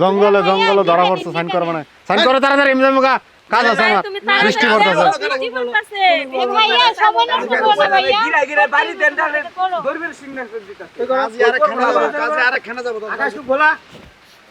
জঙ্গলে জঙ্গলে ধরা পড়ছে সাইন করবে না। সাইন করে তাড়াতাড়ি এমনি মুখা কাজ আছে আমার। বৃষ্টি পড়তেছে। বৃষ্টি পড়তেছে এ ভাইয়া সবাই নষ্ট করো না ভাইয়া গিরা গিরা বাড়ি দেন তাহলে করো। ধরবেন সিগন্যাল করে দিতা কাজে আরে খানা যাব কাজে আরে খানা যাব আকাশ খোলা।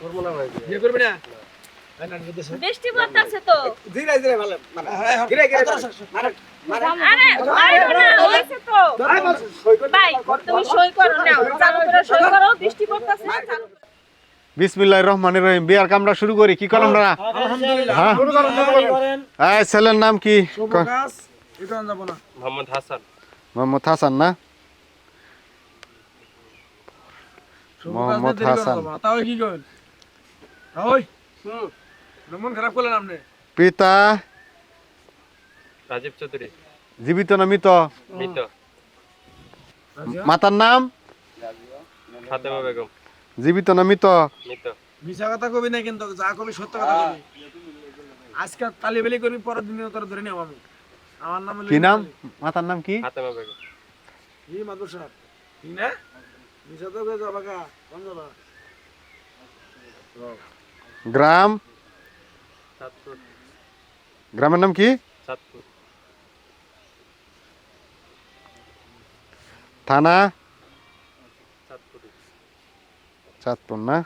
করব না ভাই ইয়ে করবি না? বৃষ্টি পড়তেছে তো। ধীরে ধীরে ভালো ধীরে ধীরে মারে মারে আরে মারো না হইছে তো। ভাই তুমি সই করো না চালু করে সই করো। বৃষ্টি পড়তেছে চালু করো। বিসমিল্লাহির রহমানির রহিম। বিয়ার কামটা শুরু করি কি করেন আপনারা হ্যাঁ? ছেলের নাম কি? শুভকাজ এটা যাব না। মোহাম্মদ হাসান। মোহাম্মদ হাসান না? মোহাম্মদ হাসান। মন খারাপ করলেন আপনি? পিতা। রাজীব চৌধুরী। জীবিত না মৃত? মৃত। মাতার নাম? ফাতেমা বেগম। জীবিত না মৃত? মৃত। মিছা কথা কবি না কিন্তু যা কবি সত্য কথা কবি। আজকে তালিবেলি করবি পরের দিন তোর ধরে নেব আমি। আমার নাম কি নাম? মাতার নাম কি? ফাতেমা বেগম। ই মাদুর সাহেব? ঠিক না? মিছা তো কই যাবা কা কোন যাবা গ্রাম? গ্রামের নাম কি? থানা? সাতপুর চাঁদপুর না?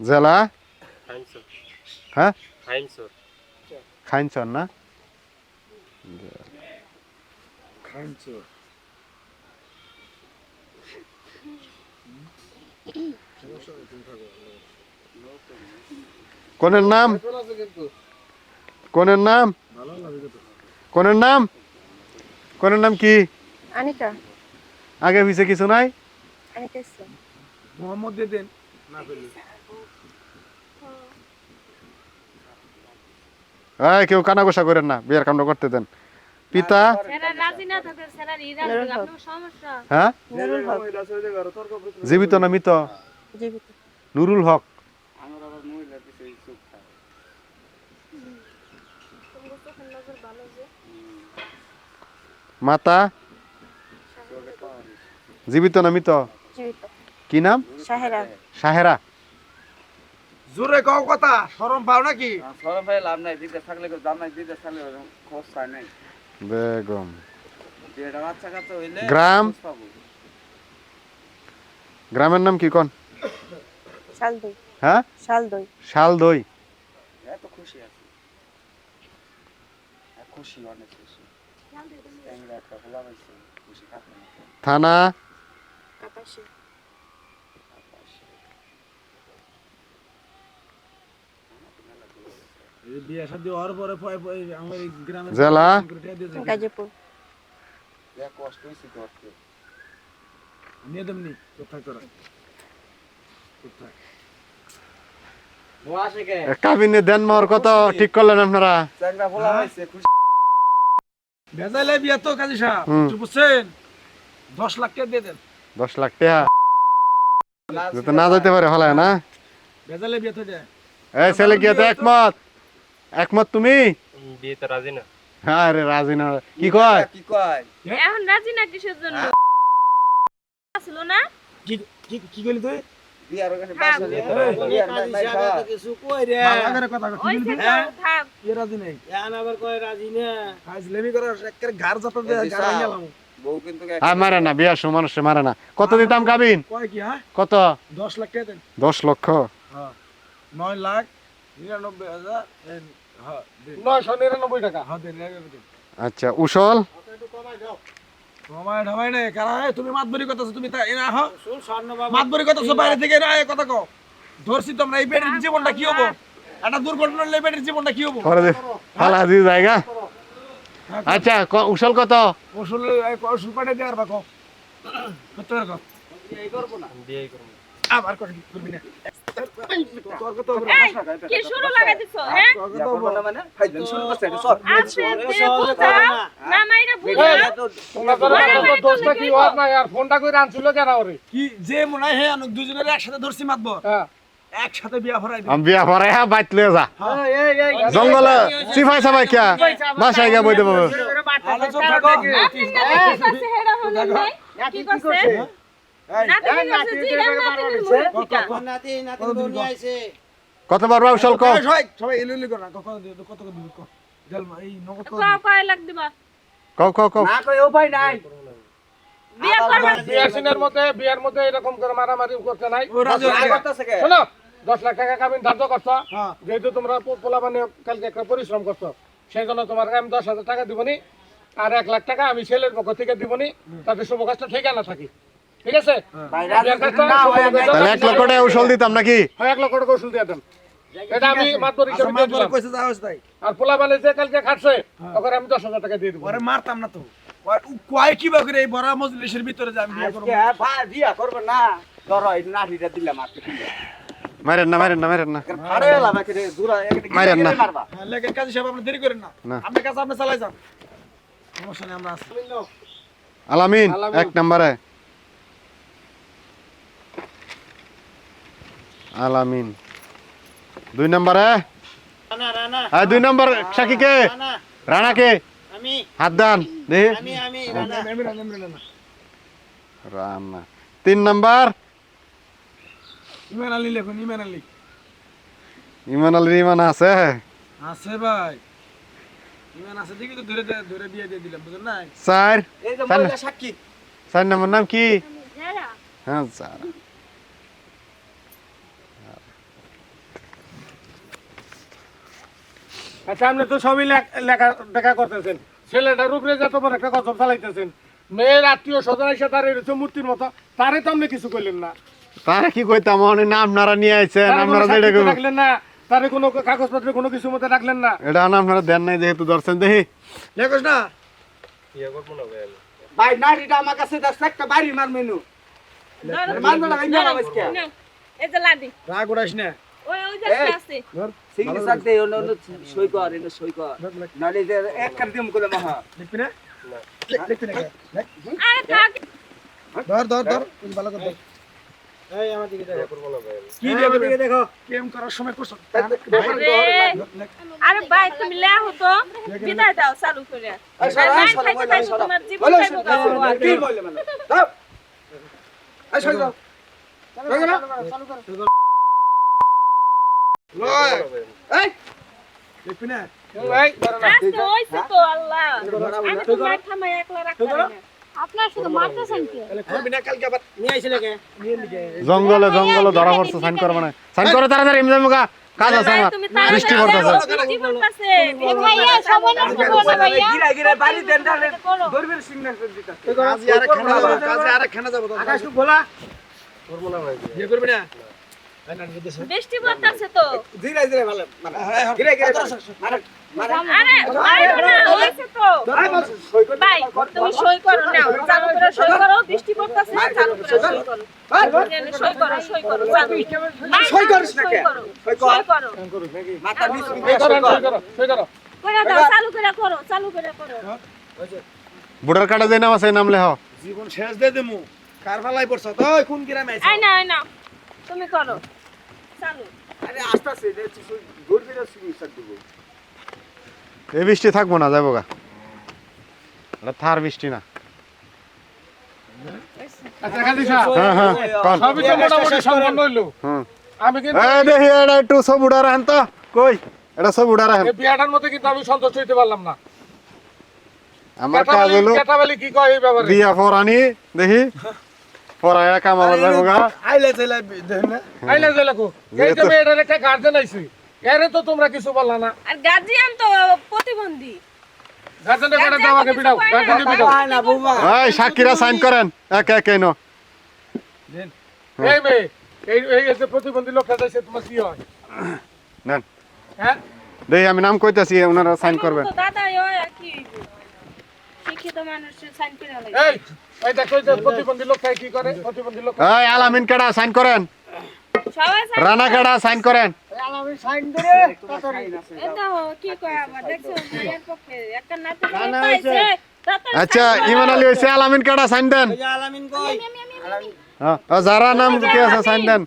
জেলা? হ্যাঁ? খাইনচর। না? খাইছো কোনের নাম? কোনের নাম? কোনের নাম? কোনের নাম কি? আনিকা। আগে পিছে কিছু নাই? আনিকা ইসলাম মোহাম্মদ দিয়ে দেন। না পেলে। এই কেউ কানা গোসা করেন না বিয়ের কামটা করতে দেন। পিতা? হ্যাঁ? জীবিত না মৃত? জীবিত নুরুল হক। মাতা? জীবিত না মৃত? কি নাম? সাহেরা। সাহেরা। জোরে কও কথা শরম পাও নাকি? সরম ভাই লাভ নাই বিদেশ থাকলে দাম নাই বিদেশ থাকলে খোঁজ নাই। বেগম। গ্রাম? গ্রামের নাম কি কোন? শাল দই হ্যাঁ? শাল দই শাল দই এত খুশি আছি। খুশি অনেক খুশি। থানা? কাপাসি এই বিয়ে শাদী হওয়ার পরে পরে পরে আমার এই গ্রামে জেলা? গাজীপুর। কষ্ট হয়েছে তো আজকে। নিয়ে দেমনি কোথায় তোরা কোথায় কাবিনে দেন মার কত ঠিক করলেন আপনারা? ভেজাইলে বিয়ে তো কাজী সাহেব বুঝছেন দশ লাখ টাকা দিয়ে দেন। দশ লাখ টাকা? যাতে না যেতে পারে হলায় না? বিয়ে তো যায় এই ছেলে কি এতে একমত? একমত তুমি? বিয়েতে রাজি না। হ্যাঁ রে রাজি না। কি কয়? কি কয়? এখন রাজি না কিসের জন্য? ছিল না? কি কি কি কইলি তুই? হ্যাঁ, হ্যাঁ? মারে না বিয়ার সময় মানুষে মারে না। কত দিতাম কাবিন? কয় কি হ্যাঁ? কত? দশ লাখ টাকা দেন। দশ লক্ষ। হ্যাঁ। নয় লাখ নিরানব্বই হাজার নয়শো নিরানব্বই টাকা। হ্যাঁ দেন আচ্ছা উসল? সময় ঢামাই নাই কারণ তুমি মাতবরি কথা তুমি তা এনা হ মাতবরি কথা বাইরে থেকে এই কথা কও। ধরছি তোমরা এই বেটির জীবনটা কি হব? একটা দুর্ঘটনা হলে এই বেটির জীবনটা কি হব? করে দে জায়গা আচ্ছা ক- উসল কত? ওষুধ ওষুধ পাঠিয়ে দেওয়ার বা কও কত করব করবি না? কি শুরু লাগাই দিছো হ্যাঁ না মানে কি যে মনে হয় হ্যাঁ দুজনের একসাথে ধরছি মাতবর একসাথে বিয়া ভরাই দিই আমি বিয়া পরে হ্যাঁ বাইত লয়ে যা জঙ্গলে সিফাই সাফাই কিয়া বাসায় গিয়া বইতে পাবো কি করছে হেডা হলেন নাই কি করছে এই, নাতি করছে জি এর নাতির মুখ টিকা। কতবার বাউশাল কো সবাই সবাই এলু এলু না কত কত কত দিও জলমা এই নগদ কত কয় কয় দিবা? কও কও কও। বিয়া করবা? বিয়ার সিনের মধ্যে বিয়ার মধ্যে এরকম করে মারামারি করতে নাই। শোনো দশ লাখ টাকা কামিন ধার্য করছ। হ্যাঁ। যেহেতু তোমরা পোলা মানে কালকে একটা পরিশ্রম করছ সেই জন্য তোমার আমি দশ হাজার টাকা দিবনি আর এক লাখ টাকা আমি ছেলের পক্ষ থেকে দিবনি তাতে শুভ কাজটা ঠিক না থাকি। ঠিক আছে? তাহলে এক লক্ষ টাকা উসল দিতাম নাকি? এক লক্ষ টাকা ওষুধ দিয়ে দেন। এটা আমি মাতবর হিসেবে দিয়ে দিলাম। কইছে যাও তাই। আর পোলা যে কালকে খাটছে ওখানে আমি দশ হাজার টাকা দিয়ে দেবো। ওরে মারতাম না তো। কয় কি করে এই বড় মজলিসের ভিতরে যে আমি বিয়া করব? বিয়া করব না। ধরো এই নাঠিটা দিলাম আজকে মারেন না মারেন না মারেন না। ফাড়ে এলাম একে দূরা মারেন না। মারবা। হ্যাঁ, সাহেব আপনি দেরি করেন না। না। আপনার আপনি চালাই যান। সমস্যা নেই আমরা আছি আলামিন আলামিন। এক নম্বরে। আলামিন। দুই নম্বরে রানা রানা। হ্যাঁ দুই নম্বর সাকি কে রানা। রানা কে আমি। হাত দান দেখি আমি আমি রানা। এমনি রান, এমনি রান। রানা। তিন নম্বর। ইমান আলী লেখুন ইমান আলী। ইমান আলী ইমান আছে? আছে ভাই। ইমান আছে দেখি তো ধরে ধরে বিয়ে দিয়ে দিলাম বুঝলেন না? চার। এই যে সাক্ষী। চার নাম কি? হ্যাঁ চার আচ্ছা আপনি তো সবই লেখ- লেখা দেখা করতেছেন। ছেলেটার উপরে যত বড় একটা কথা চালাইতেছেন। মেয়ের আত্মীয় স্বজন এসে তার এরকম মূর্তির মতো। তারে তো আপনি কিছু করলেন না। তারা কি কইতাম? অনেক নাম আপনারা নিয়ে আইছেন আপনারা যেটা রাখলেন না। তারে কোনো কাগজপত্রে কোনো কিছু মতো রাখলেন না। এটা না আপনারা দেন নাই যেহেতু ধরছেন দেখি। লেখোস না ইয়ে করব না ভাই আমি আমার কাছে দশ একটা বাড়ি মার মেনু। মারবো না ইন্ডিয়া আজকে এই যে লাদি। রাগ উড়াইস না। ওই ওই যে। আছে। সিগনেচার দে অন্য অন্য সই কর এনে সই কর। নালে যে এক কার দিম করে মহা। লিখবি না? লিখবি না আরে থাক। ধর ধর ধর। তুই ভালো করে ধর। করব না ভাই কি দিয়ে দেখো। কেম করার সময় করছ। আরে ভাই। তুমি লে হতো বিদায় দাও চালু করে। তোমার জীবন। কি মানে? দাও। এই দাও জঙ্গলে জঙ্গলে ধরা পড়ছে সাইন করবে না সাইন করে তাড়াতাড়ি এমনি মুখা কাজ আছে আমার বৃষ্টি পড়তেছে আকাশ বলা করব না ভাই করবি না বৃষ্টি পড়তেছে তো। ভালো মানে হ্যাঁ হ্যাঁ। গিরা গিরা মারে মারে আরে। মারো না হইছে তো। আই বল সই কর। ভাই তুমি সই করো নাও চালু করে সই করো বৃষ্টি পড়তেছে চালু করে সই করো। সই করো। সই করো সই করিস সই করো সই করো। মাথা নিচ সই করো, সই করো। করে। দাও চালু করে করো চালু করে করো। ভোটার কার্ডে যে নাম আছে নাম লেহ। জীবন শেষ দিয়ে দেমু। কার ফালাই পড়ছ। তুই কোন গ্রামে আই না আই না। তুমি করো। এই বৃষ্টি থাকব না যাব গা এটা থার বৃষ্টি না আচ্ছা, হ্যাঁ হ্যাঁ এটা একটু সব উড়া রাখেন তো কই এটা সব উড়া রাখেন বিয়াটার মধ্যে কিন্তু আমি সন্তুষ্ট হইতে পারলাম না আমার কাজ হলো কি কয় এই ব্যাপারে বিয়া পরানি দেখি যাব গা। আইলে চাইলে না। আইলে যে লেখো এই যেহেতু- মেয়েটার একটা গার্জেন আইছে। এরে তো তোমরা কিছু বললা না। আর গার্জিয়ান তো প্রতিবন্ধী। গার্জেনের কাছে দাও আগে বিড়াও গার্জেনকে বিড়াও না বুমা এই সাক্ষীরা সাইন করেন। এক এক ন। এই মেয়ে এই এই যে প্রতিবন্ধী লোকটা যাইছে তোমার কি হয়? নেন। হ্যাঁ? দেখি আমি নাম কইতাছি ওনারা সাইন করবেন। দাদা কি শিক্ষিত মানুষের সাইন করে লাগে এই আলামিন কেডা সাইন করেন। রানা কেডা সাইন করেন। আচ্ছা ইমান আলী হইছে আলামিন কেডা সাইন দেন। আলামিন কই? হ্যাঁ যারা নাম কি আছে সাইন দেন।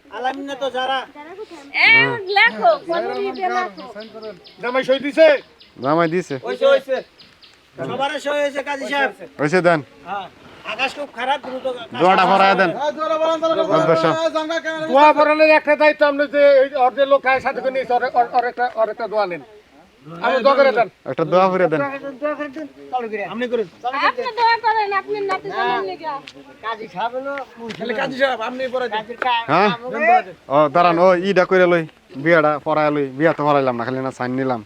জামাই দিছে? হয়েছে কাজী সাহেব। হয়েছে দেন। আকাশ খুব খারাপ দোয়াটা ভরায় দেন। দোয়া পড়ানোর একটা দায়িত্ব আপনি যে লোক সাথে করে নিয়েছে দোয়া নেন। আমি দোয়া দেন। একটা দোয়া করে দেন আপনি করেন আপনি দোয়া করেন আপনি নাতি জানেন লিগা। খালি কাজী সাহেব আপনি পরে দিন। হ্যাঁ? ও দাঁড়ান ও ইটা করে লই বিয়াটা পড়ায় লই বিয়া তো পড়াইলাম না খালি না সাইন নিলাম।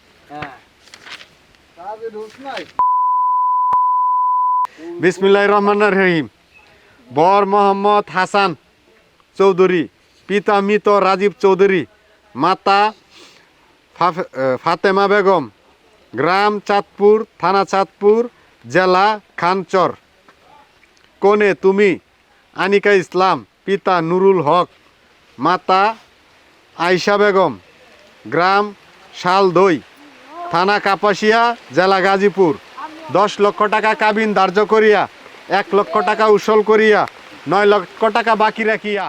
বিসমিল্লাহ রহমান রহিম। বর মোহাম্মদ হাসান চৌধুরী, পিতা মৃত রাজীব চৌধুরী, মাতা ফাতেমা বেগম, গ্রাম চাঁদপুর, থানা চাঁদপুর, জেলা খানচর। কোনে তুমি, আনিকা ইসলাম, পিতা নুরুল হক, মাতা আয়শা বেগম, গ্রাম শালদই, থানা কাপাসিয়া, জেলা গাজীপুর। দশ লক্ষ টাকা কাবিন ধার্য করিয়া, এক লক্ষ টাকা উসল করিয়া, নয় লক্ষ টাকা বাকি রাখিয়া।